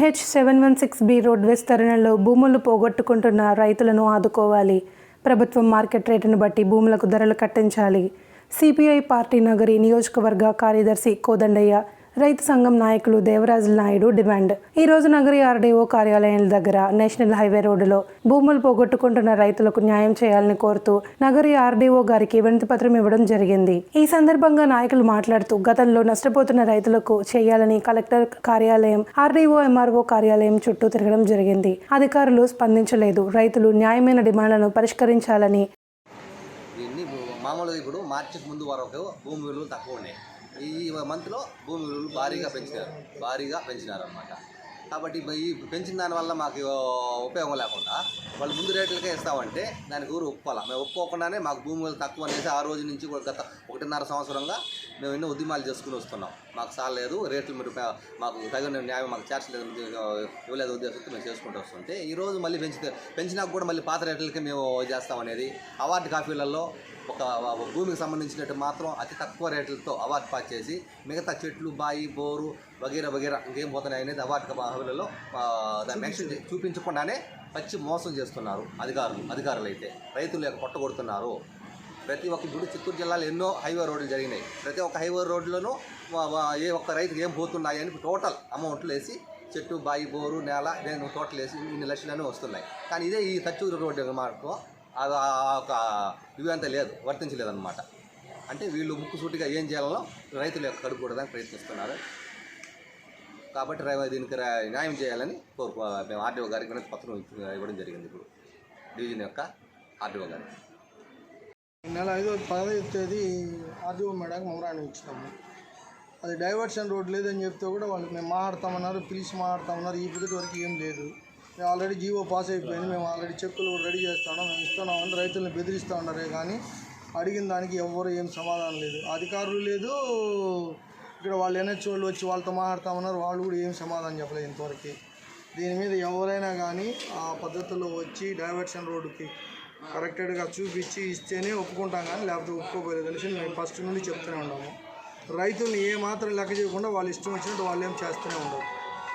H seven one six B road విస్తరణలో భూములు పోగొట్టుకుంటున్న రైతులను ఆదుకోవాలి. ప్రభుత్వం మార్కెట్ రేటును బట్టి భూములకు ధరలు కట్టించాలి. సిపిఐ పార్టీ నగరి నియోజకవర్గ కార్యదర్శి కోదండయ్య రైతు సంఘం నాయకులు దేవరాజు నాయుడు డిమాండ్. ఈ రోజు నగరి ఆర్డీఓ కార్యాలయం దగ్గర నేషనల్ హైవే రోడ్డులో భూములు పోగొట్టుకుంటున్న రైతులకు న్యాయం చేయాలని కోరుతూ నగరి ఆర్డీఓ గారికి వినతి పత్రం ఇవ్వడం జరిగింది. ఈ సందర్భంగా నాయకులు మాట్లాడుతూ గతంలో నష్టపోతున్న రైతులకు చేయాలని కలెక్టర్ కార్యాలయం ఆర్డీఓ ఎంఆర్ఓ కార్యాలయం చుట్టూ తిరగడం జరిగింది. అధికారులు స్పందించలేదు. రైతులు న్యాయమైన డిమాండ్లను పరిష్కరించాలని మామూలుగా ఇప్పుడు మార్చికి ముందు వరకు భూమి విలువలు తక్కువ ఉన్నాయి. ఈ మంత్లో భూమి విలువలు భారీగా పెంచినారు. భారీగా పెంచినారు అనమాట కాబట్టి ఈ పెంచిన దానివల్ల మాకు ఉపయోగం లేకుండా వాళ్ళు ముందు రేట్లకే ఇస్తామంటే దానికి ఊరు ఒప్పుకోవాలి. మేము ఒప్పుకోకుండానే మాకు భూమి తక్కువ అనేసి ఆ రోజు నుంచి గత ఒకటిన్నర సంవత్సరంగా మేము ఎన్నో ఉద్యమాలు చేసుకుని వస్తున్నాం. మాకు చాలేదు రేట్లు మీరు మాకు తగిన న్యాయం మాకు చేర్చలేదు ఇవ్వలేదు ఉద్దేశంతో మేము చేసుకుంటూ వస్తుంటే ఈ రోజు మళ్ళీ పెంచితే పెంచినాక కూడా మళ్ళీ పాత రేట్లకి మేము చేస్తాం అనేది. అవార్డు కాఫీలలో ఒక భూమికి సంబంధించినట్టు మాత్రం అతి తక్కువ రేట్లతో అవార్డు పాస్ చేసి మిగతా చెట్లు బాయి బోరు వగేరా వగేరా ఇంకేం పోతున్నాయి అనేది అవార్డు బాహువులలో దాన్ని మెన్షన్ చూపించకుండానే పచ్చి మోసం చేస్తున్నారు అధికారులు అధికారులు అయితే రైతులు యొక్క కొట్టగొడుతున్నారు ప్రతి ఒక్క ఇప్పుడు చిత్తూరు జిల్లాలో ఎన్నో హైవే రోడ్లు జరిగినాయి. ప్రతి ఒక్క హైవే రోడ్లోనూ ఏ ఒక్క రైతుకి ఏం పోతున్నాయి అని టోటల్ అమౌంట్లు వేసి చెట్టు బాయి బోరు నేల నేను టోటల్ వేసి ఇన్ని లక్షలనే వస్తున్నాయి. కానీ ఇదే ఈ తచ్చూరు రోడ్డు మార్గం అది ఆ ఒక ఇవి అంతా లేదు వర్తించలేదన్నమాట. అంటే వీళ్ళు ముక్కుసూటిగా ఏం చేయాలో రైతులు యొక్క కడుక్కోవడానికి ప్రయత్నిస్తున్నారు. కాబట్టి దీనికి న్యాయం చేయాలని కోరుకో మేము ఆర్డీఓ గారికి పత్రం ఇవ్వడం జరిగింది ఇప్పుడు. డివిజన్ యొక్క ఆర్డీఓ గారికి. నెల ఐదో పదహైదు తేదీ ఆర్డీఓ మేడానికి మెమరాండం ఇచ్చినాము. అది డైవర్షన్ రోడ్ లేదని చెప్తే కూడా వాళ్ళు మేము మాట్లాడతామన్నారు పిలిచి మాట్లాడతామన్నారు. ఈ పొద్దుటి వరకు ఏం లేదు. మేము ఆల్రెడీ జీవో పాస్ అయిపోయింది. మేము ఆల్రెడీ చెక్కులు కూడా రెడీ చేస్తున్నాం మేము ఇస్తున్నామని రైతులను బెదిరిస్తూ ఉన్నారే కానీ అడిగిన దానికి ఎవ్వరు ఏం సమాధానం లేదు. అధికారులు లేదు. ఇక్కడ వాళ్ళు ఎన్హెచ్ వాళ్ళు వచ్చి వాళ్ళతో మాట్లాడతామన్నారు. వాళ్ళు కూడా ఏం సమాధానం చెప్పలేదు ఇంతవరకు. దీని మీద ఎవరైనా కానీ ఆ పద్ధతిలో వచ్చి డైవర్షన్ రోడ్డుకి కరెక్టెడ్గా చూపించి ఇస్తేనే ఒప్పుకుంటాం కానీ లేకపోతే ఒప్పుకోపోలేదు అనేసి మేము ఫస్ట్ నుండి చెప్తూనే ఉన్నాము. రైతుల్ని ఏమాత్రం లెక్క చేయకుండా వాళ్ళు ఇష్టం వచ్చినట్టు వాళ్ళు ఏం చేస్తూనే ఉండరు.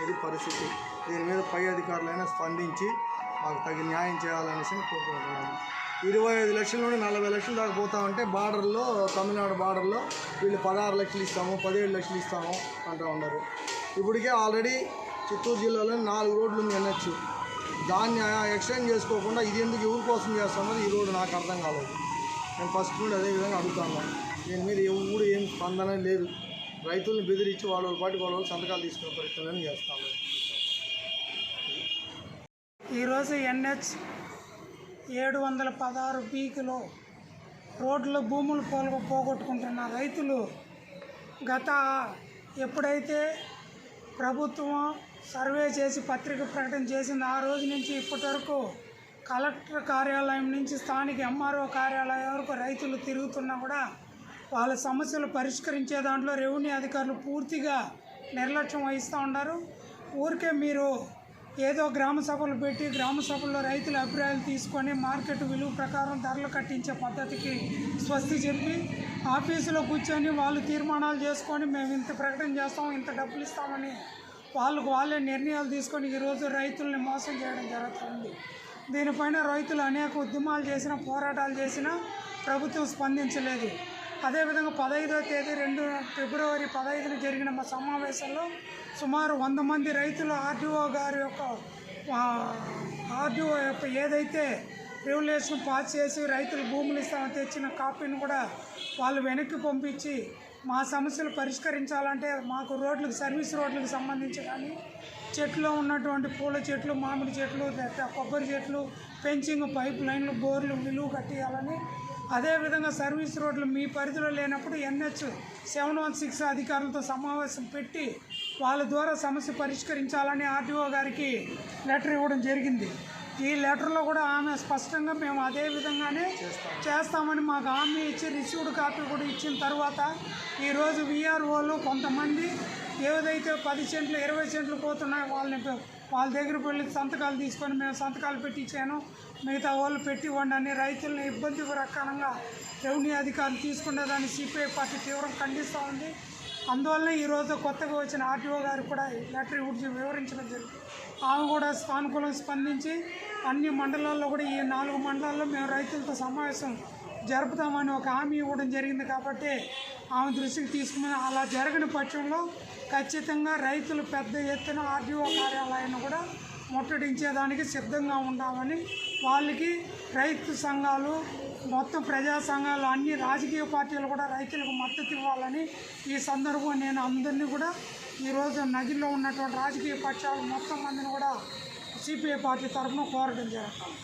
ఇది పరిస్థితి. దీని మీద పై అధికారులైనా స్పందించి మాకు తగిన న్యాయం చేయాలనేసి కోరుకుంటున్నాము ఇరవై ఐదు లక్షల నుండి నలభై లక్షలు దాకా పోతామంటే బార్డర్లో తమిళనాడు బార్డర్లో వీళ్ళు పదహారు లక్షలు ఇస్తాము పదిహేడు లక్షలు ఇస్తాము అంటూ ఉన్నారు ఇప్పటికే ఆల్రెడీ చిత్తూరు జిల్లాలో నాలుగు రోడ్లు ఉంది ఎన్హెచ్ దాన్ని ఎక్స్టెండ్ చేసుకోకుండా ఇది ఎందుకు ఎవరి కోసం చేస్తున్నది ఈరోజు నాకు అర్థం కాలేదు. నేను ఫస్ట్ నుండి అదే విధంగా అడుగుతాను. దీని మీద ఎవరు ఏం స్పందన లేదు. రైతుల్ని బెదిరించి వాళ్ళ పాటి వాళ్ళ వాళ్ళు సంతకాలు తీసుకునే ప్రయత్నం చేస్తాము ఈరోజు ఎన్హెచ్ ఏడు వందల పదహారు పీకులో రోడ్లు భూములు పోగొట్టుకుంటున్న రైతులు గత ఎప్పుడైతే ప్రభుత్వం సర్వే చేసి పత్రిక ప్రకటన చేసింది. ఆ రోజు నుంచి ఇప్పటి వరకు కలెక్టర్ కార్యాలయం నుంచి స్థానిక ఎంఆర్ఓ కార్యాలయం వరకు రైతులు తిరుగుతున్నా కూడా వాళ్ళ సమస్యలు పరిష్కరించే దాంట్లో రెవెన్యూ అధికారులు పూర్తిగా నిర్లక్ష్యం వహిస్తూ ఉన్నారు. ఊరికే మీరు ఏదో గ్రామ సభలు పెట్టి గ్రామ సభల్లో రైతుల అభిప్రాయాలు తీసుకొని మార్కెట్ విలువ ప్రకారం ధరలు కట్టించే పద్ధతికి స్వస్తి చెప్పి ఆఫీసులో కూర్చొని వాళ్ళు తీర్మానాలు చేసుకొని మేము ఇంత ప్రకటన చేస్తాం ఇంత డబ్బులు ఇస్తామని వాళ్ళకు వాళ్ళే నిర్ణయాలు తీసుకొని ఈరోజు రైతుల్ని మోసం చేయడం జరుగుతుంది. దీనిపైన రైతులు అనేక ఉద్యమాలు చేసినా పోరాటాలు చేసినా ప్రభుత్వం స్పందించలేదు. అదేవిధంగా పదహైదవ తేదీ రెండు ఫిబ్రవరి పదహైదున జరిగిన మా సమావేశంలో సుమారు వంద మంది రైతులు ఆర్డీఓ గారి యొక్క ఆర్డీఓ యొక్క ఏదైతే రెగ్యులేషన్ పాస్ చేసి రైతులు భూములు ఇస్తామని తెచ్చిన కాపీని కూడా వాళ్ళు వెనక్కి పంపించి మా సమస్యలు పరిష్కరించాలంటే మాకు రోడ్లకు సర్వీస్ రోడ్లకు సంబంధించి కానీ చెట్లు ఉన్నటువంటి పూల చెట్లు మామిడి చెట్లు కొబ్బరి చెట్లు పెంచింగ్ పైప్ లైన్లు బోర్లు నిలువ కట్టేయాలని అదేవిధంగా సర్వీస్ రోడ్లు మీ పరిధిలో లేనప్పుడు ఎన్హెచ్ సెవెన్ వన్ సిక్స్ అధికారులతో సమావేశం పెట్టి వాళ్ళ ద్వారా సమస్య పరిష్కరించాలని ఆర్టీఓ గారికి లెటర్ ఇవ్వడం జరిగింది. ఈ లెటర్లో కూడా ఆమె స్పష్టంగా మేము అదే విధంగానే చేస్తామని మాకు హామీ ఇచ్చి రిసీవ్డ్ కాపీ కూడా ఇచ్చిన తర్వాత ఈరోజు విఆర్ఓలు కొంతమంది ఏదైతే పది సెంట్లు ఇరవై సెంట్లు పోతున్నాయో వాళ్ళని వాళ్ళ దగ్గర వెళ్ళి సంతకాలు తీసుకొని మేము సంతకాలు పెట్టించాను మిగతా వాళ్ళు పెట్టి ఉండని అని రైతుల్ని ఇబ్బంది రకాలంగా రెవెన్యూ అధికారులు తీసుకున్నదాన్ని సిపిఐ పార్టీ తీవ్రం ఖండిస్తూ ఉంది. అందువల్ల ఈరోజు కొత్తగా వచ్చిన ఆర్టీఓ గారు కూడా ఈ లెటర్ ఇవ్వడం వివరించడం జరిగింది. ఆమె కూడా సానుకూలంగా స్పందించి అన్ని మండలాల్లో కూడా ఈ నాలుగు మండలాల్లో మేము రైతులతో సమావేశం జరుపుతామని ఒక హామీ ఇవ్వడం జరిగింది కాబట్టి ఆమె దృష్టికి తీసుకుని అలా జరగని పక్షంలో ఖచ్చితంగా రైతులు పెద్ద ఎత్తున ఆర్డీఓ కార్యాలయాన్ని కూడా ముట్టడించేదానికి సిద్ధంగా ఉన్నామని వాళ్ళకి రైతు సంఘాలు మొత్తం ప్రజా సంఘాలు అన్ని రాజకీయ పార్టీలు కూడా రైతులకు మద్దతు ఇవ్వాలని ఈ సందర్భం నేను అందరినీ కూడా ఈరోజు నదిలో ఉన్నటువంటి రాజకీయ పక్షాలు మొత్తం మందిని కూడా సిపిఐ పార్టీ తరఫున కోరడం జరుగుతుంది.